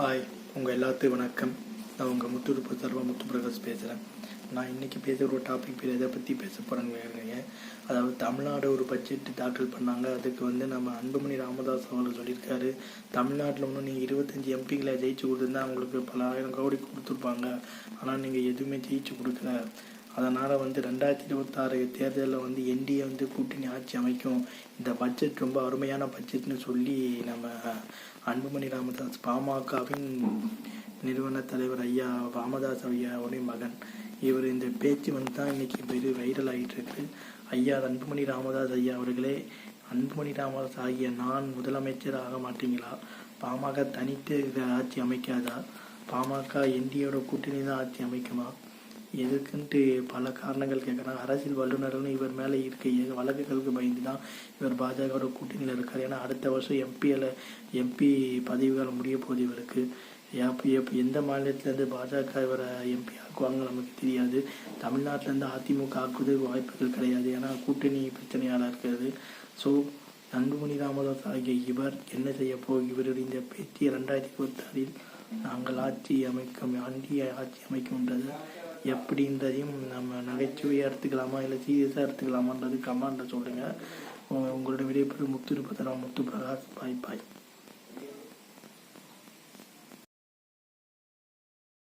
Hi உங்கள் எல்லாத்துக்கும் வணக்கம். நான் உங்கள் முத்துருப்பு சர்வா முத்து பிரகாஷ் பேசுகிறேன் நான் இன்றைக்கி பேசுகிற ஒரு டாபிக் பேர் எதை பற்றி பேச போகிறேங்க அதாவது தமிழ்நாடு ஒரு பட்ஜெட் தாக்கல் பண்ணாங்க. அதுக்கு வந்து நம்ம அன்புமணி ராமதாஸ் அவர்கள் சொல்லியிருக்காரு. தமிழ்நாட்டில் ஒன்றும் நீங்கள் இருபத்தஞ்சி எம்பிகளை ஜெயிச்சு கொடுத்துருந்தா அவங்களுக்கு பல ஆயிரம் கோடி கொடுத்துருப்பாங்க. ஆனால் நீங்கள் எதுவுமே ஜெயிச்சு கொடுக்கல. அதனால் வந்து ரெண்டாயிரத்தி இருபத்தாறு தேர்தலில் வந்து என்டிஏ வந்து கூட்டணி ஆட்சி அமைக்கும். இந்த பட்ஜெட் ரொம்ப அருமையான பட்ஜெட்னு சொல்லி நம்ம அன்புமணி ராமதாஸ் பாமகவின் நிறுவன தலைவர் ஐயா ராமதாஸ் ஐயாவுடைய மகன். இவர் இந்த பேச்சு வந்து தான் இன்னைக்கு பெரிய வைரல் ஆகிட்டு இருக்கு. ஐயா அன்புமணி ராமதாஸ் ஐயா அவர்களே அன்புமணி ராமதாஸ் ஆகிய நான் முதலமைச்சர் ஆக மாட்டீங்களா? பாமக தனித்து ஆட்சி அமைக்காதா? பாமக என்டியோட கூட்டணி தான் ஆட்சி அமைக்குமா? எதுக்குன்ட்டு பல காரணங்கள் கேட்குறாங்க. அரசியல் வல்லுநர்கள்னு இவர் மேலே இருக்க வழக்குகளுக்கு பயந்து தான் இவர் பாஜகவோட கூட்டணியில் இருக்கார். ஏன்னா அடுத்த வருஷம் எம்பியில் எம்பி பதவிகள் முடிய போகுது இவருக்கு. எப்போ எப்போ எந்த மாநிலத்திலேருந்து பாஜக இவரை எம்பி ஆக்குவாங்க நமக்கு தெரியாது. தமிழ்நாட்டிலேருந்து அதிமுக ஆக்குவது வாய்ப்புகள் கிடையாது. ஏன்னா கூட்டணி பிரச்சனையால் இருக்கிறது. ஸோ அன்புமணி ராமதாஸ் ஆகிய இவர் என்ன செய்ய போ இவருடைய இந்த பேச்சு ரெண்டாயிரத்தி இருபத்தாறில் நாங்கள் ஆட்சி அமைக்கும் ஆண்டி ஆட்சி அமைக்கும்ன்றது எப்படின்றதையும் நம்ம நகைச்சுவையாக எடுத்துக்கலாமா? இல்லை சீரியஸாக எடுத்துக்கலாமான்றது கமெண்ட்டில் சொல்லுங்கள் உங்களோட விடைபெறும் முத்து இருப்பதெல்லாம் முத்து பிரகாஷ் பாய் பாய்.